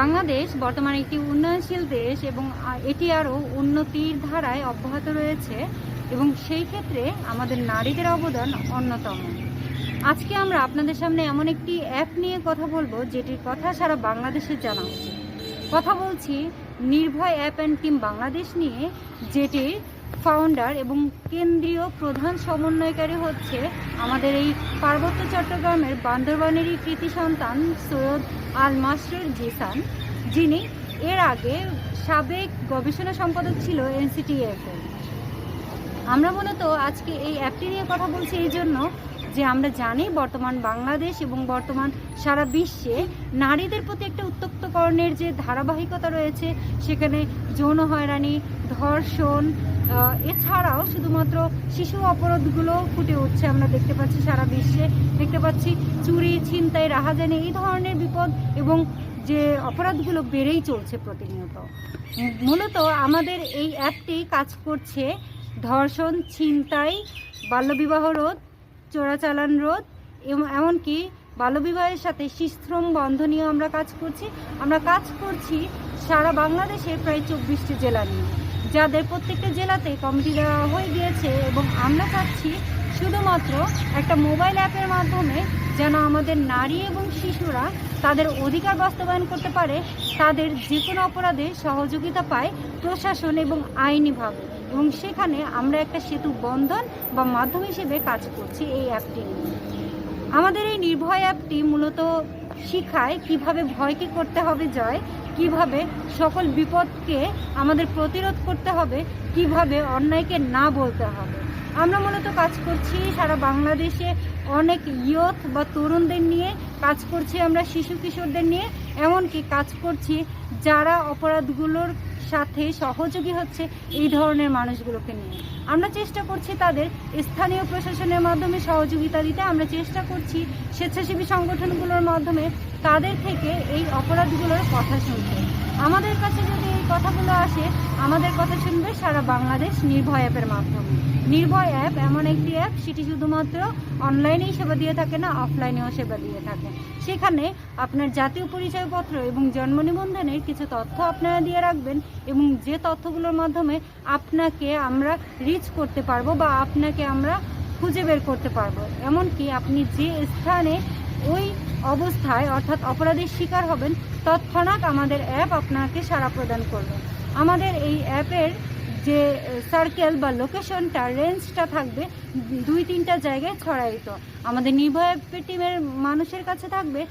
বাংলাদেশ বর্তমানে একটি উন্নয়নশীল দেশ এবং এটি আরও উন্নতির ধারায় অব্যাহত রয়েছে এবং সেই ক্ষেত্রে আমাদের নারীদের অবদান অন্যতম। আজকে আমরা আপনাদের সামনে এমন একটি অ্যাপ নিয়ে কথা বলব, যেটির কথা সারা বাংলাদেশে জানা উচিত। কথা বলছি নির্ভয় অ্যাপ অ্যান্ড টিম বাংলাদেশ নিয়ে, যেটির ফাউন্ডার এবং কেন্দ্রীয় প্রধান সমন্বয়কারী হচ্ছে আমাদের এই পার্বত্য চট্টগ্রামের বান্দরবানেরই কৃতি সন্তান সৈয়দ আল মাসরুর জিসান, যিনি এর আগে সাবেক গবেষণা সম্পাদক ছিল এনসিটিএফ আমরা মূলত আজকে এই অ্যাপটি নিয়ে কথা বলছি এই জন্য যে আমরা জানি বর্তমান বাংলাদেশ এবং বর্তমান সারা বিশ্বে নারীদের প্রতি একটা উত্তক্তকরণের যে ধারাবাহিকতা রয়েছে, সেখানে যৌন হয়রানি, ধর্ষণ এছাড়াও শুধুমাত্র শিশু অপরাধগুলো ফুটে উঠছে আমরা দেখতে পাচ্ছি সারা বিশ্বে। দেখতে পাচ্ছি চুরি, ছিনতাই, রাহাজানি এই ধরনের বিপদ এবং যে অপরাধগুলো বেড়েই চলছে প্রতিনিয়ত। মূলত আমাদের এই অ্যাপটি কাজ করছে ধর্ষণ, ছিনতাই, বাল্যবিবাহ রোধ চোরাচালান রোধ এমনকি বাল্যবিবাহের সাথে শিশ্রম বন্ধ নিয়েও আমরা কাজ করছি। আমরা কাজ করছি সারা বাংলাদেশের প্রায় চব্বিশটি জেলা নিয়ে। যাদের প্রত্যেকটা জেলাতে কমিটি দেওয়া হয়ে গিয়েছে এবং আমরা চাচ্ছি শুধুমাত্র একটা মোবাইল অ্যাপের মাধ্যমে যেন আমাদের নারী এবং শিশুরা তাদের অধিকার বাস্তবায়ন করতে পারে, তাদের যে কোনো অপরাধে সহযোগিতা পায় প্রশাসন এবং আইনিভাবে এবং সেখানে আমরা একটা সেতু বন্ধন বা মাধ্যম হিসেবে কাজ করছি এই অ্যাপটি আমাদের এই নির্ভয় অ্যাপটি মূলত শিখায় কীভাবে ভয়কে করতে হবে জয় কীভাবে সকল বিপদকে আমাদের প্রতিরোধ করতে হবে, কীভাবে অন্যায়কে না বলতে হবে। আমরা মূলত কাজ করছি সারা বাংলাদেশে অনেক ইয়থ বা তরুণদের নিয়ে, কাজ করছি আমরা শিশু কিশোরদের নিয়ে, এমনকি কাজ করছি যারা অপরাধগুলোর সাথে সহযোগী হচ্ছে এই ধরনের মানুষগুলোকে নিয়ে। আমরা চেষ্টা করছি তাদের স্থানীয় প্রশাসনের মাধ্যমে সহযোগিতা দিতে। আমরা চেষ্টা করছি স্বেচ্ছাসেবী সংগঠনগুলোর মাধ্যমে তাদের থেকে এই অপরাধগুলোর কথা শুনতে। আমাদের কাছে যদি এই কথাগুলো আসে, আমাদের কথা শুনবে সারা বাংলাদেশ নির্ভয় অ্যাপের মাধ্যমে। নির্ভয় অ্যাপ এমন একটি অ্যাপ, সেটি শুধুমাত্র অনলাইনেই সেবা দিয়ে থাকে না, অফলাইনেও সেবা দিয়ে থাকে। সেখানে আপনার জাতীয় পরিচয়পত্র এবং জন্ম নিবন্ধনের কিছু তথ্য আপনারা দিয়ে রাখবেন। এবং যে তথ্যগুলোর মাধ্যমে আপনাকে আমরা রিচ করতে পারব বা আপনাকে আমরা খুঁজে বের করতে পারব। এমনকি আপনি যে স্থানে ওই অবস্থায় অর্থাৎ অপরাধের শিকার হবেন, তৎক্ষণাৎ আমাদের অ্যাপ আপনাকে সাড়া প্রদান করবে। আমাদের এই অ্যাপের যে সার্কেল বা লোকেশনটা রেঞ্জটা থাকবে দুই তিনটা জায়গায় ছড়ায়িত। আমাদের নির্ভয় টিমের মানুষের কাছে থাকবে